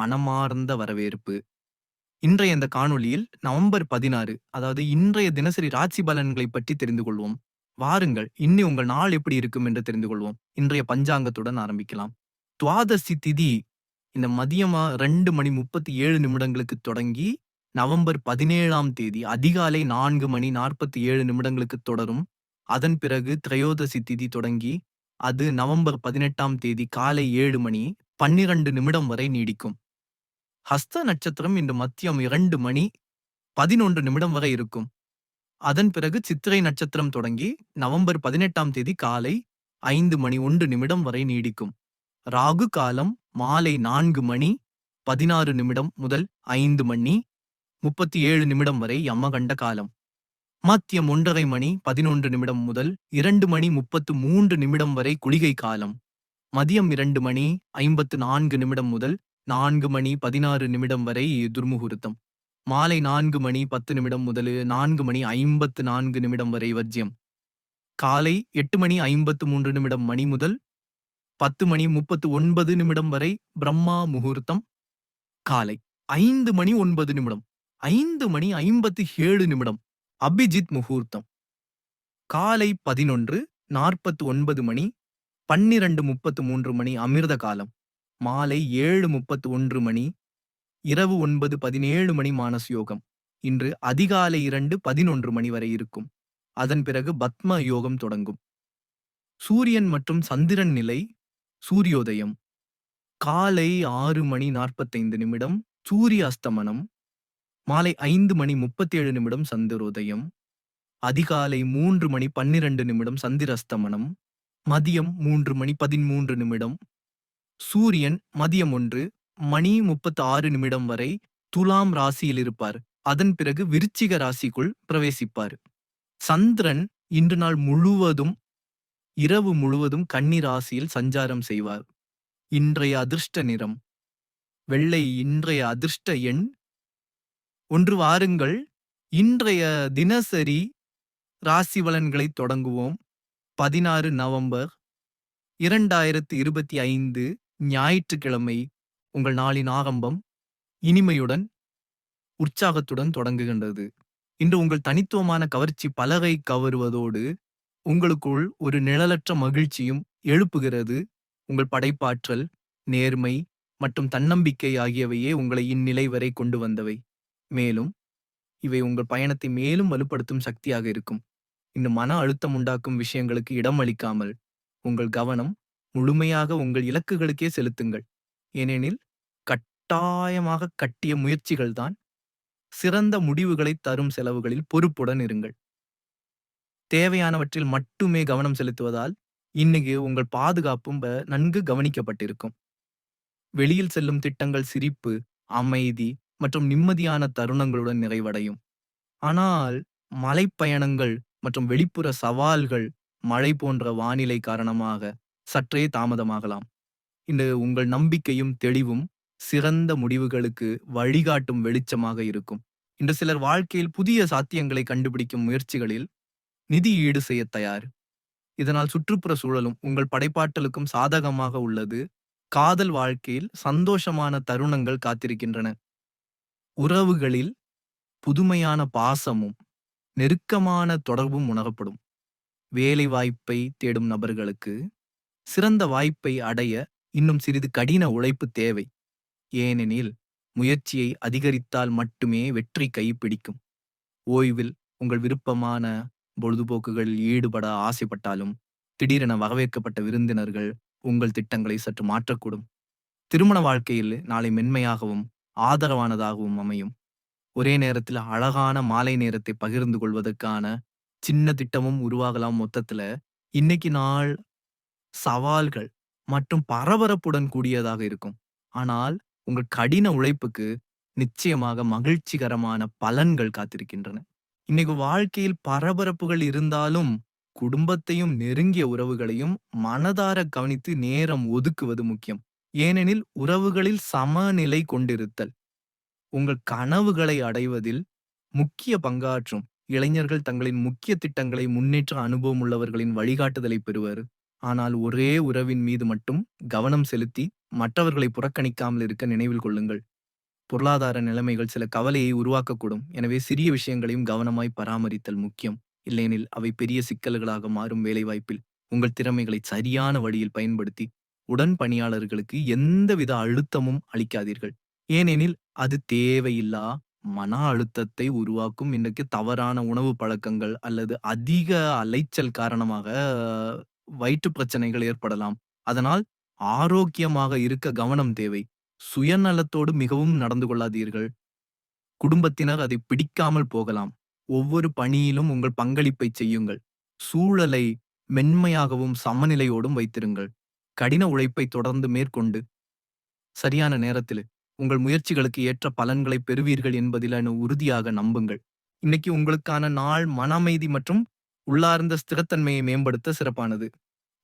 மனமார்ந்த வரவேற்பு. இன்றைய இந்த காணொளியில் நவம்பர் பதினாறு அதாவது இன்றைய தினசரி ராசி பலன்களை பற்றி தெரிந்து கொள்வோம். வாருங்கள் இன்னி உங்கள் நாள் எப்படி இருக்கும் என்று தெரிந்து கொள்வோம். இன்றைய பஞ்சாங்கத்துடன் ஆரம்பிக்கலாம். துவாதசி திதி இந்த மதியமா ரெண்டு மணி முப்பத்தி ஏழு நிமிடங்களுக்கு தொடங்கி நவம்பர் பதினேழாம் தேதி அதிகாலை நான்கு மணி நாற்பத்தி ஏழு நிமிடங்களுக்கு தொடரும். அதன் பிறகு திரையோதசி திதி தொடங்கி அது நவம்பர் பதினெட்டாம் தேதி காலை ஏழு மணி பன்னிரண்டு நிமிடம் வரை நீடிக்கும். ஹஸ்த நட்சத்திரம் இன்று மதியம் இரண்டு மணி பதினொன்று நிமிடம் வரை இருக்கும். அதன் பிறகு சித்திரை நட்சத்திரம் தொடங்கி நவம்பர் பதினெட்டாம் தேதி காலை ஐந்து மணி ஒன்று நிமிடம் வரை நீடிக்கும். ராகு காலம் மாலை நான்கு மணி பதினாறு நிமிடம் முதல் ஐந்து மணி முப்பத்தி ஏழு நிமிடம் வரை யமகண்ட காலம். மத்தியம் ஒன்றரை மணி பதினொன்று நிமிடம் முதல் இரண்டு மணி முப்பத்து மூன்று நிமிடம் வரை குளிகை காலம். மதியம் இரண்டு மணி ஐம்பத்து நான்கு நிமிடம் முதல் நான்கு மணி பதினாறு நிமிடம் வரை துர்முகூர்த்தம். மாலை நான்கு மணி பத்து நிமிடம் முதல் நான்கு மணி ஐம்பத்து நான்கு நிமிடம் வரை வர்ஜியம் காலை எட்டு மணி ஐம்பத்து மூன்று நிமிடம் மணி முதல் பத்து மணி முப்பத்து ஒன்பது நிமிடம் வரை பிரம்மா முகூர்த்தம். காலை ஐந்து மணி ஒன்பது நிமிடம் ஐந்து மணி ஐம்பத்து ஏழு நிமிடம் அபிஜித் முகூர்த்தம். காலை பதினொன்று நாற்பத்து ஒன்பது மணி பன்னிரண்டு முப்பத்து மூன்று மணி அமிர்த காலம் மாலை ஏழு முப்பத்து ஒன்று மணி இரவு ஒன்பது பதினேழு மணி மானஸ் யோகம் இன்று அதிகாலை இரண்டு பதினொன்று மணி வரை இருக்கும். அதன் பிறகு பத்ம யோகம் தொடங்கும். சூரியன் மற்றும் சந்திரன் நிலை சூரியோதயம். காலை ஆறு மணி நாற்பத்தைந்து நிமிடம் சூரிய அஸ்தமனம். மாலை ஐந்து மணி முப்பத்தேழு நிமிடம் சந்திரோதயம். அதிகாலை மூன்று மணி பன்னிரண்டு நிமிடம் சந்திரஸ்தமனம் மதியம் மூன்று மணி பதிமூன்று நிமிடம் சூரியன் மதியம் ஒன்று மணி முப்பத்து ஆறு நிமிடம் வரை துலாம் ராசியில் இருப்பார். அதன் பிறகு விருச்சிக ராசிக்குள் பிரவேசிப்பார். சந்திரன் இன்று நாள் முழுவதும் இரவு முழுவதும் கன்னி ராசியில் சஞ்சாரம் செய்வார். இன்றைய அதிர்ஷ்ட நிறம் வெள்ளை இன்றைய அதிர்ஷ்ட எண். ஒன்று வாருங்கள் இன்றைய தினசரி ராசி பலன்களை தொடங்குவோம். பதினாறு நவம்பர் இரண்டாயிரத்து இருபத்தி ஐந்து ஞாயிற்றுக்கிழமை உங்கள் நாளின் ஆரம்பம் இனிமையுடன் உற்சாகத்துடன் தொடங்குகின்றது. இன்று உங்கள் தனித்துவமான கவர்ச்சி பலகை கவருவதோடு உங்களுக்குள் ஒரு நிழலற்ற மகிழ்ச்சியும் எழுப்புகிறது. உங்கள் படைப்பாற்றல் நேர்மை மற்றும் தன்னம்பிக்கை ஆகியவையே உங்களை இந்நிலை வரை கொண்டு வந்தவை. மேலும் இவை உங்கள் பயணத்தை மேலும் வலுப்படுத்தும் சக்தியாக இருக்கும். இந்த மன அழுத்தம் உண்டாக்கும் விஷயங்களுக்கு இடம் அளிக்காமல் உங்கள் கவனம் முழுமையாக உங்கள் இலக்குகளுக்கே செலுத்துங்கள். ஏனெனில் கட்டாயமாக கட்டிய முயற்சிகள்தான் சிறந்த முடிவுகளை தரும் செலவுகளில் பொறுப்புடன் இருங்கள். தேவையானவற்றில் மட்டுமே கவனம் செலுத்துவதால் இன்னைக்கு உங்கள் பாதுகாப்பும் ப- நன்கு கவனிக்கப்பட்டிருக்கும். வெளியில் செல்லும் திட்டங்கள் சிரிப்பு அமைதி மற்றும் நிம்மதியான தருணங்களுடன் நிறைவடையும். ஆனால் மலைப்பயணங்கள் மற்றும் வெளிப்புற சவால்கள் மழை போன்ற வானிலை காரணமாக சற்றே தாமதமாகலாம். இந்த உங்கள் நம்பிக்கையும் தெளிவும் சிறந்த முடிவுகளுக்கு வழிகாட்டும் வெளிச்சமாக இருக்கும். இன்று சிலர் வாழ்க்கையில் புதிய சாத்தியங்களை கண்டுபிடிக்கும் முயற்சிகளில் நிதி ஈடு செய்ய தயார். இதனால் சுற்றுப்புற சூழலும் உங்கள் படைப்பாற்றலுக்கும் சாதகமாக உள்ளது. காதல் வாழ்க்கையில் சந்தோஷமான தருணங்கள் காத்திருக்கின்றன. உறவுகளில் புதுமையான பாசமும் நெருக்கமான தொடர்பும் உணரப்படும். வேலை வாய்ப்பை தேடும் நபர்களுக்கு சிறந்த வாய்ப்பை அடைய இன்னும் சிறிது கடின உழைப்பு தேவை. ஏனெனில் முயற்சியை அதிகரித்தால் மட்டுமே வெற்றி கைப்பிடிக்கும். ஓய்வில் உங்கள் விருப்பமான பொழுதுபோக்குகளில் ஈடுபட ஆசைப்பட்டாலும் திடீரென வரவேற்கப்பட்ட விருந்தினர்கள் உங்கள் திட்டங்களை சற்று மாற்றக்கூடும். திருமண வாழ்க்கையில் நாளை மென்மையாகவும் ஆதரவானதாகவும் அமையும். ஒரே நேரத்தில் அழகான மாலை நேரத்தை பகிர்ந்து கொள்வதற்கான சின்ன திட்டமும் உருவாகலாம் மொத்தத்துல. இன்னைக்கு நாள் சவால்கள் மற்றும் பரபரப்புடன் கூடியதாக இருக்கும். ஆனால் உங்கள் கடின உழைப்புக்கு நிச்சயமாக மகிழ்ச்சிகரமான பலன்கள் காத்திருக்கின்றன. இன்னைக்கு வாழ்க்கையில் பரபரப்புகள் இருந்தாலும் குடும்பத்தையும் நெருங்கிய உறவுகளையும் மனதார கவனித்து நேரம் ஒதுக்குவது முக்கியம். ஏனெனில் உறவுகளில் சமநிலை கொண்டிருத்தல் உங்கள் கனவுகளை அடைவதில் முக்கிய பங்காற்றும். இளைஞர்கள் தங்களின் முக்கிய திட்டங்களை முன்னேற்ற அனுபவம் உள்ளவர்களின் வழிகாட்டுதலை பெறுவர் ஆனால் ஒரே உறவின் மீது மட்டும் கவனம் செலுத்தி மற்றவர்களை புறக்கணிக்காமல் இருக்க நினைவில் கொள்ளுங்கள். பொருளாதார நிலைமைகள் சில கவலையை உருவாக்கக்கூடும். எனவே சிறிய விஷயங்களையும் கவனமாய் பராமரித்தல் முக்கியம். இல்லையெனில் அவை பெரிய சிக்கல்களாக மாறும் வேலைவாய்ப்பில். உங்கள் திறமைகளை சரியான வழியில் பயன்படுத்தி உடன் பணியாளர்களுக்கு எந்தவித அழுத்தமும் அளிக்காதீர்கள். ஏனெனில் அது தேவையில்லா மன அழுத்தத்தை உருவாக்கும். இன்றைக்கு தவறான உணவு பழக்கங்கள் அல்லது அதிக அலைச்சல் காரணமாக வயிற்று பிரச்சனைகள் ஏற்படலாம். அதனால் ஆரோக்கியமாக இருக்க கவனம் தேவை. சுயநலத்தோடு மிகவும் நடந்து கொள்ளாதீர்கள். குடும்பத்தினர் அதை பிடிக்காமல் போகலாம். ஒவ்வொரு பணியிலும் உங்கள் பங்களிப்பை செய்யுங்கள். சூழலை மென்மையாகவும் சமநிலையோடும் வைத்திருங்கள். கடின உழைப்பை தொடர்ந்து மேற்கொண்டு சரியான நேரத்தில் உங்கள் முயற்சிகளுக்கு ஏற்ற பலன்களை பெறுவீர்கள் என்பதில் உறுதியாக நம்புங்கள். இன்னைக்கு உங்களுக்கான நாள் மன அமைதி மற்றும் உள்ளார்ந்த ஸ்திரத்தன்மையை மேம்படுத்த சிறப்பானது.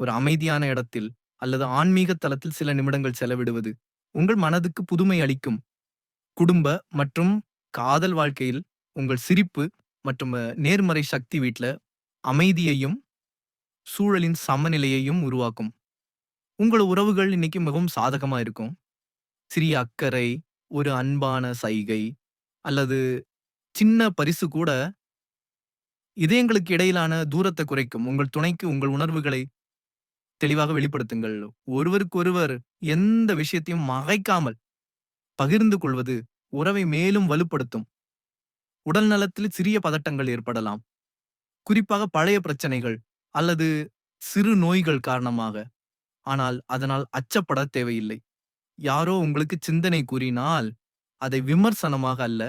ஒரு அமைதியான இடத்தில் அல்லது ஆன்மீக தளத்தில் சில நிமிடங்கள் செலவிடுவது உங்கள் மனதுக்கு புதுமை அளிக்கும். குடும்ப மற்றும் காதல் வாழ்க்கையில் உங்கள் சிரிப்பு மற்றும் நேர்மறை சக்தி வீட்டில் அமைதியையும் சூழலின் சமநிலையையும் உருவாக்கும். உங்கள் உறவுகள் இன்னைக்கு மிகவும் சாதகமா இருக்கும். சிறிய அக்கறை ஒரு அன்பான சைகை அல்லது சின்ன பரிசு கூட இதயங்களுக்கு இடையிலான தூரத்தை குறைக்கும். உங்கள் துணைக்கு உங்கள் உணர்வுகளை தெளிவாக வெளிப்படுத்துங்கள். ஒருவருக்கொருவர் எந்த விஷயத்தையும் மறைக்காமல் பகிர்ந்து கொள்வது உறவை மேலும் வலுப்படுத்தும். உடல் நலத்தில் சிறிய பதட்டங்கள் ஏற்படலாம். குறிப்பாக பழைய பிரச்சனைகள் அல்லது சிறு நோய்கள் காரணமாக. ஆனால் அதனால் அச்சப்பட தேவையில்லை. யாரோ உங்களுக்கு சிந்தனை கூறினால் அதை விமர்சனமாக அல்ல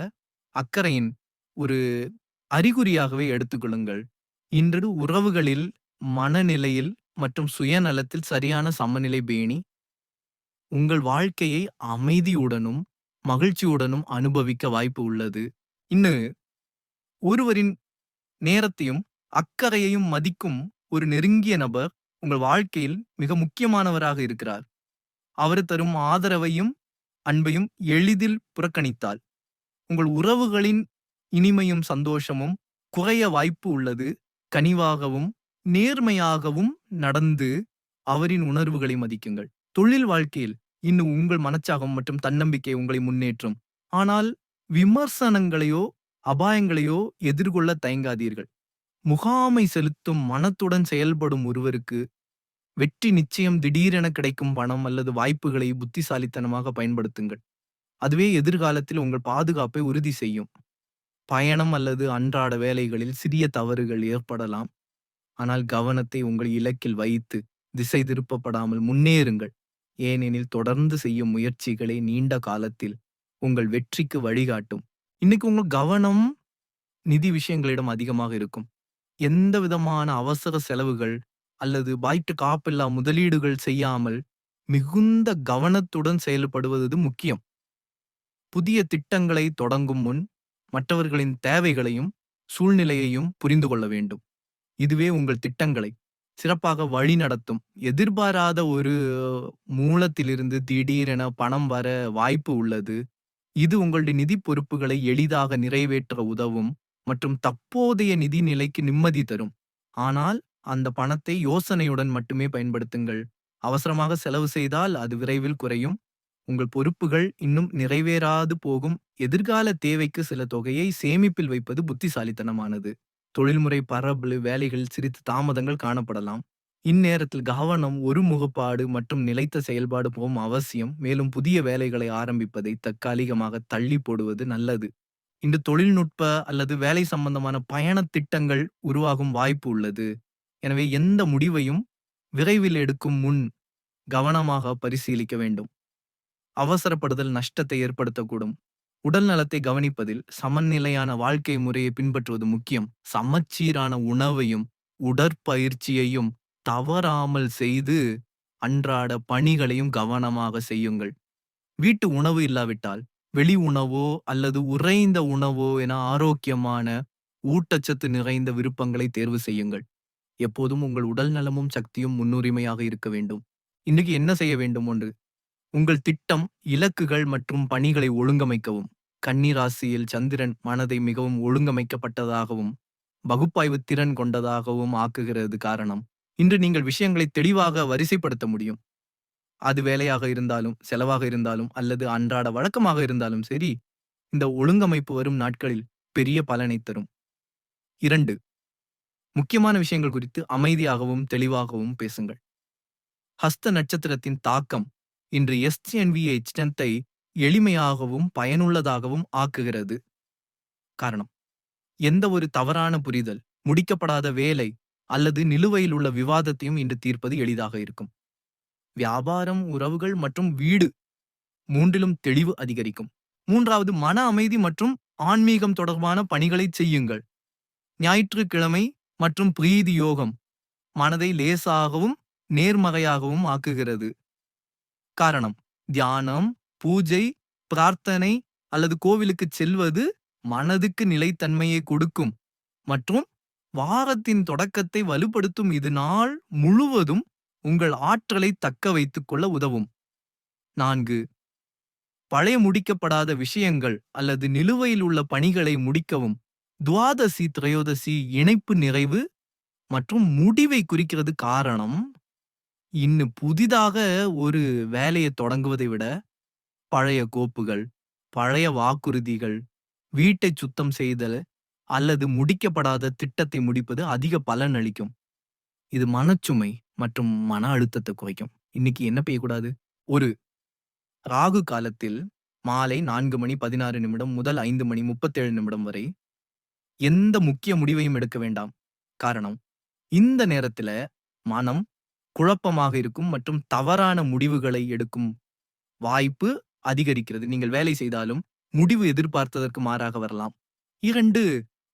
அக்கறையின் ஒரு அறிகுறியாகவே எடுத்துக்கொள்ளுங்கள். இன்று உறவுகளில் மனநிலையில் மற்றும் சுயநலத்தில் சரியான சமநிலை பேணி உங்கள் வாழ்க்கையை அமைதியுடனும் மகிழ்ச்சியுடனும் அனுபவிக்க வாய்ப்பு உள்ளது. இன்னும் ஒருவரின் நேரத்தையும் அக்கறையையும் மதிக்கும் ஒரு நெருங்கிய நபர் உங்கள் வாழ்க்கையில் மிக முக்கியமானவராக இருக்கிறார். அவர் தரும் ஆதரவையும் அன்பையும் எளிதில் புறக்கணித்தால் உங்கள் உறவுகளின் இனிமையும் சந்தோஷமும் குறைய வாய்ப்பு உள்ளது. கனிவாகவும் நேர்மையாகவும் நடந்து அவரின் உணர்வுகளை மதிக்குங்கள். தொழில் வாழ்க்கையில் இன்னும் உங்கள் மனச்சாகம் மற்றும் தன்னம்பிக்கை உங்களை முன்னேற்றும். ஆனால் விமர்சனங்களையோ அபாயங்களையோ எதிர்கொள்ள தயங்காதீர்கள். முகாமை செலுத்தும் மனத்துடன் செயல்படும் ஒருவருக்கு வெற்றி நிச்சயம் திடீரென கிடைக்கும் பணம் அல்லது வாய்ப்புகளை புத்திசாலித்தனமாக பயன்படுத்துங்கள். அதுவே எதிர்காலத்தில் உங்கள் பாதுகாப்பை உறுதி செய்யும். பயணம் அல்லது அன்றாட வேலைகளில் சிறிய தவறுகள் ஏற்படலாம். ஆனால் கவனத்தை உங்கள் இலக்கில் வைத்து திசை திருப்பப்படாமல் முன்னேறுங்கள். ஏனெனில் தொடர்ந்து செய்யும் முயற்சிகளே நீண்ட காலத்தில் உங்கள் வெற்றிக்கு வழிகாட்டும். இன்னைக்கு உங்கள் கவனம் நிதி விஷயங்களிடம் அதிகமாக இருக்கும். எந்த விதமான அவசர செலவுகள் அல்லது பாய்ட்டு காப்பில்லா முதலீடுகள் செய்யாமல் மிகுந்த கவனத்துடன் செயல்படுவது முக்கியம். புதிய திட்டங்களை தொடங்கும் முன் மற்றவர்களின் தேவைகளையும் சூழ்நிலையையும் புரிந்து கொள்ள வேண்டும். இதுவே உங்கள் திட்டங்களை சிறப்பாக வழி நடத்தும். எதிர்பாராத ஒரு மூலத்திலிருந்து திடீரென பணம் வர வாய்ப்பு உள்ளது. இது உங்களுடைய நிதி பொறுப்புகளை எளிதாக நிறைவேற்ற உதவும் மற்றும் தற்போதைய நிதி நிலைக்கு நிம்மதி தரும். ஆனால் அந்த பணத்தை யோசனையுடன் மட்டுமே பயன்படுத்துங்கள். அவசரமாக செலவு செய்தால் அது விரைவில் குறையும். உங்கள் பொறுப்புகள் இன்னும் நிறைவேறாது போகும். எதிர்கால தேவைக்கு சில தொகையை சேமிப்பில் வைப்பது புத்திசாலித்தனமானது. தொழில்முறை பரபு வேலைகள் சிறிது தாமதங்கள் காணப்படலாம். இந்நேரத்தில் கவனம் ஒரு முகப்பாடு மற்றும் நிலைத்த செயல்பாடு போகும் அவசியம். மேலும் புதிய வேலைகளை ஆரம்பிப்பதை தற்காலிகமாக தள்ளி போடுவது நல்லது. இன்று தொழில்நுட்ப அல்லது வேலை சம்பந்தமான பயணத் திட்டங்கள் உருவாகும் வாய்ப்பு உள்ளது. எனவே எந்த முடிவையும் விரைவில் எடுக்கும் முன் கவனமாக பரிசீலிக்க வேண்டும். அவசரப்படுதல் நஷ்டத்தை ஏற்படுத்தக்கூடும். உடல் நலத்தை கவனிப்பதில் சமநிலையான வாழ்க்கை முறையை பின்பற்றுவது முக்கியம். சமச்சீரான உணவையும் உடற்பயிற்சியையும் தவறாமல் செய்து அன்றாட பணிகளையும் கவனமாக செய்யுங்கள். வீட்டு உணவு இல்லாவிட்டால் வெளி உணவோ அல்லது உறைந்த உணவோ என ஆரோக்கியமான ஊட்டச்சத்து நிறைந்த விருப்பங்களை தேர்வு செய்யுங்கள். எப்போதும் உங்கள் உடல் நலமும் சக்தியும் முன்னுரிமையாக இருக்க வேண்டும். இன்னைக்கு என்ன செய்ய வேண்டும் ஒன்று? உங்கள் திட்டம் இலக்குகள் மற்றும் பணிகளை ஒழுங்கமைக்கவும். கன்னிராசியில் சந்திரன் மனதை மிகவும் ஒழுங்கமைக்கப்பட்டதாகவும் பகுப்பாய்வு திறன் கொண்டதாகவும் ஆக்குகிறது காரணம். இன்று நீங்கள் விஷயங்களை தெளிவாக வரிசைப்படுத்த முடியும். அது வேலையாக இருந்தாலும் செலவாக இருந்தாலும் அல்லது அன்றாட வழக்கமாக இருந்தாலும் சரி இந்த ஒழுங்கமைப்பு வரும் நாட்களில் பெரிய பலனை தரும். இரண்டு முக்கியமான விஷயங்கள் குறித்து அமைதியாகவும் தெளிவாகவும் பேசுங்கள். ஹஸ்த நட்சத்திரத்தின் தாக்கம் இன்று எஸ்டிஎன்வியை சின்னத்தை எளிமையாகவும் பயனுள்ளதாகவும் ஆக்குகிறது. காரணம் எந்த ஒரு தவறான புரிதல் முடிக்கப்படாத வேலை அல்லது நிலுவையில் உள்ள விவாதத்தையும் இன்று தீர்ப்பது எளிதாக இருக்கும். வியாபாரம் உறவுகள் மற்றும் வீடு மூன்றிலும் தெளிவு அதிகரிக்கும். மூன்றாவது மன அமைதி மற்றும் ஆன்மீகம் தொடர்பான பணிகளை செய்யுங்கள். ஞாயிற்றுக்கிழமை மற்றும் பிரீதி யோகம் மனதை லேசாகவும் நேர்மறையாகவும் ஆக்குகிறது. காரணம். தியானம் பூஜை பிரார்த்தனை அல்லது கோவிலுக்கு செல்வது மனதுக்கு நிலைத்தன்மையை கொடுக்கும். மற்றும் வாரத்தின் தொடக்கத்தை வலுப்படுத்தும் இது நாள் முழுவதும் உங்கள் ஆற்றலை தக்க வைத்துக் கொள்ள உதவும். நான்கு. பழைய முடிக்கப்படாத விஷயங்கள் அல்லது நிலுவையில் உள்ள பணிகளை முடிக்கவும். துவாதசி திரையோதசி இணைப்பு நிறைவு மற்றும் முடிவை குறிக்கிறது காரணம் இன்னும் புதிதாக ஒரு வேலையை தொடங்குவதை விட பழைய கோப்புகள் பழைய வாக்குறுதிகள் வீட்டை சுத்தம் செய்தல் அல்லது முடிக்கப்படாத திட்டத்தை முடிப்பது அதிக பலன் அளிக்கும். இது மனச்சுமை மற்றும் மன அழுத்தத்தை குறைக்கும். இன்னைக்கு என்ன பெய்யக்கூடாது? ஒரு ராகு காலத்தில் மாலை நான்கு மணி பதினாறு நிமிடம் முதல் ஐந்து மணி முப்பத்தேழு நிமிடம் வரை எந்த முக்கிய முடிவையும் எடுக்க வேண்டாம். காரணம் இந்த நேரத்துல மனம் குழப்பமாக இருக்கும் மற்றும் தவறான முடிவுகளை எடுக்கும் வாய்ப்பு அதிகரிக்கிறது. நீங்கள் வேலை செய்தாலும் முடிவு எதிர்பார்த்ததற்கு மாறாக வரலாம். இரண்டு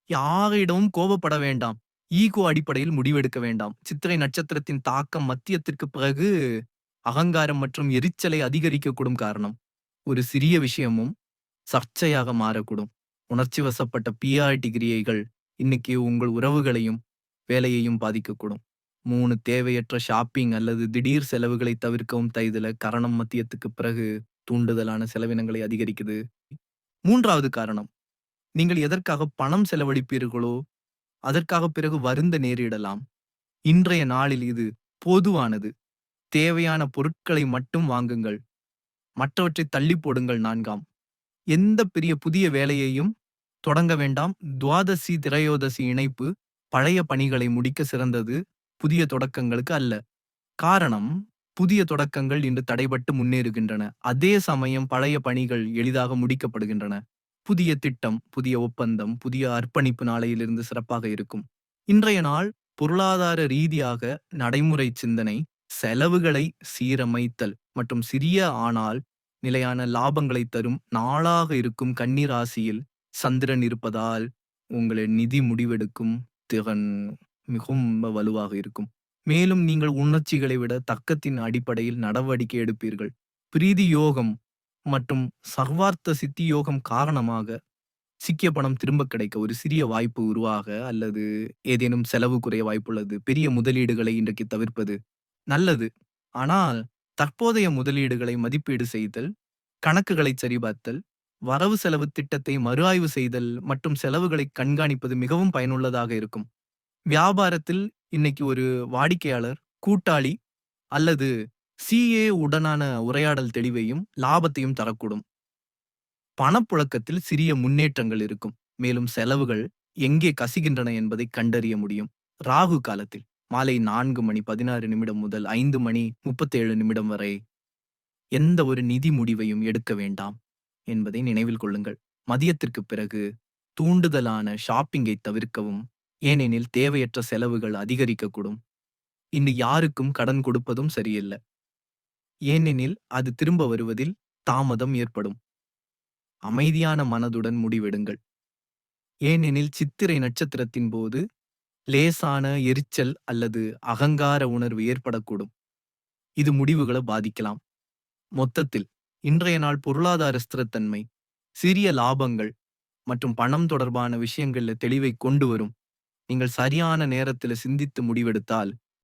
யாரிடமும் கோபப்பட வேண்டாம். ஈகோ அடிப்படையில் முடிவெடுக்க வேண்டாம். சித்திரை நட்சத்திரத்தின் தாக்கம் மத்தியத்திற்கு பிறகு அகங்காரம் மற்றும் எரிச்சலை அதிகரிக்கக்கூடும் காரணம். ஒரு சிறிய விஷயமும் சர்ச்சையாக மாறக்கூடும். உணர்ச்சி வசப்பட்ட பிஆர் டிகிரியைகள் இன்னைக்கு உங்கள் உறவுகளையும் வேலையையும் பாதிக்கக்கூடும். மூணு தேவையற்ற ஷாப்பிங் அல்லது திடீர் செலவுகளை தவிர்க்கவும் தைதுல கரணம் மத்தியத்துக்கு பிறகு தூண்டுதலான செலவினங்களை அதிகரிக்குது. மூன்றாவது காரணம் நீங்கள் எதற்காக பணம் செலவழிப்பீர்களோ அதற்காக பிறகு வருந்த நேரிடலாம். இன்றைய நாளில் இது பொதுவானது. தேவையான பொருட்களை மட்டும் வாங்குங்கள் மற்றவற்றை தள்ளி போடுங்கள் நான்காம். எந்த பெரிய புதிய வேலையையும் தொடங்க வேண்டாம். துவாதசி திரையோதசி இணைப்பு பழைய பணிகளை முடிக்க சிறந்தது. புதிய தொடக்கங்களுக்கு அல்ல. காரணம் புதிய தொடக்கங்கள் இன்று தடைபட்டு முன்னேறுகின்றன. அதே சமயம் பழைய பணிகள் எளிதாக முடிக்கப்படுகின்றன. புதிய திட்டம் புதிய ஒப்பந்தம் புதிய அர்ப்பணிப்பு நாளையிலிருந்து சிறப்பாக இருக்கும். இன்றைய நாள் பொருளாதார ரீதியாக நடைமுறை சிந்தனை செலவுகளை சீரமைத்தல் மற்றும் சிறிய ஆனால் நிலையான லாபங்களை தரும் நாளாக இருக்கும் கன்னிராசியில் சந்திரன் இருப்பதால் உங்களின் நிதி முடிவெடுக்கும் திறன். மிகவும் வலுவாக இருக்கும். மேலும் நீங்கள் உணர்ச்சிகளை விட தக்கத்தின் அடிப்படையில் நடவடிக்கை எடுப்பீர்கள். பிரீதி யோகம் மற்றும் சர்வார்த்த சித்தி யோகம் காரணமாக சிக்கிய பணம் திரும்ப கிடைக்க ஒரு சிறிய வாய்ப்பு உருவாக அல்லது ஏதேனும் செலவு குறைய வாய்ப்புள்ளது. பெரிய முதலீடுகளை இன்றைக்கு தவிர்ப்பது நல்லது. ஆனால் தற்போதைய முதலீடுகளை மதிப்பீடு செய்தல் கணக்குகளை சரிபார்த்தல் வரவு செலவு திட்டத்தை மறு ஆய்வு செய்தல் மற்றும் செலவுகளை கண்காணிப்பது மிகவும் பயனுள்ளதாக இருக்கும். வியாபாரத்தில் இன்னைக்கு ஒரு வாடிக்கையாளர் கூட்டாளி அல்லது சிஏ உடனான உரையாடல் தெளிவையும் லாபத்தையும் தரக்கூடும். பணப்புழக்கத்தில் சிறிய முன்னேற்றங்கள் இருக்கும். மேலும் செலவுகள் எங்கே கசிகின்றன என்பதை கண்டறிய முடியும். ராகு காலத்தில் மாலை நான்கு மணி பதினாறு நிமிடம் முதல் ஐந்து மணி முப்பத்தேழு நிமிடம் வரை எந்த ஒரு நிதி முடிவையும் எடுக்க வேண்டாம் என்பதை நினைவில் கொள்ளுங்கள். மதியத்திற்கு பிறகு தூண்டுதலான ஷாப்பிங்கை தவிர்க்கவும் ஏனெனில் தேவையற்ற செலவுகள் அதிகரிக்கக்கூடும். இன்று யாருக்கும் கடன் கொடுப்பதும் சரியில்லை. ஏனெனில் அது திரும்ப வருவதில் தாமதம் ஏற்படும். அமைதியான மனதுடன் முடிவெடுங்கள். ஏனெனில் சித்திரை நட்சத்திரத்தின் போது லேசான எரிச்சல் அல்லது அகங்கார உணர்வு ஏற்படக்கூடும். இது முடிவுகளை பாதிக்கலாம். மொத்தத்தில் இன்றைய நாள் பொருளாதார ஸ்திரத்தன்மை சிறிய லாபங்கள் மற்றும் பணம் தொடர்பான விஷயங்கள்ல தெளிவை கொண்டு வரும். நீங்கள் சரியான நேரத்தில் சிந்தித்து முடிவெடுத்தால்